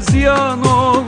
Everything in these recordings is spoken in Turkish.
13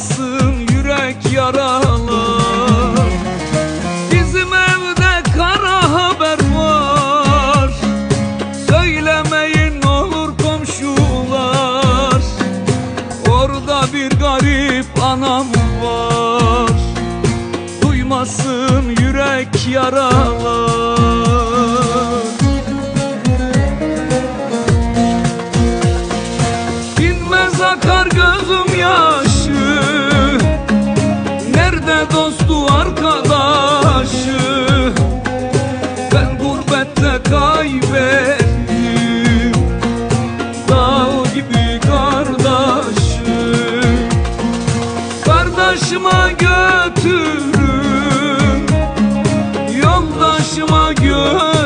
Yaralasın yürek yaralar Bizim evde kara haber var. Söylemeyin olur komşular. Orada bir garip anam var. Duymasın yürek yaralar Yoldaşıma götürün. Yoldaşıma götürün.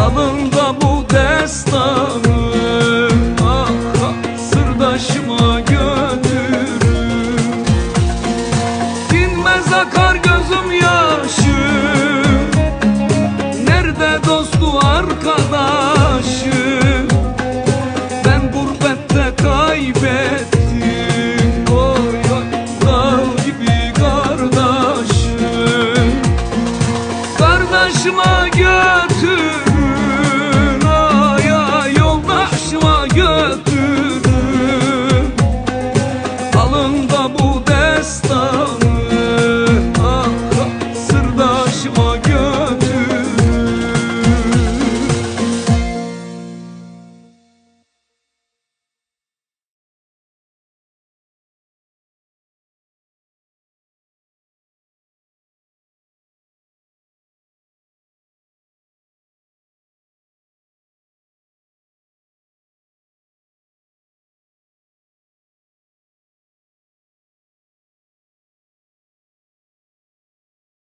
Alın bu destanı ah, ah, Sırdaşıma götürün. Dinmez akar gözüm yaşı Nerede dostu arkadaş?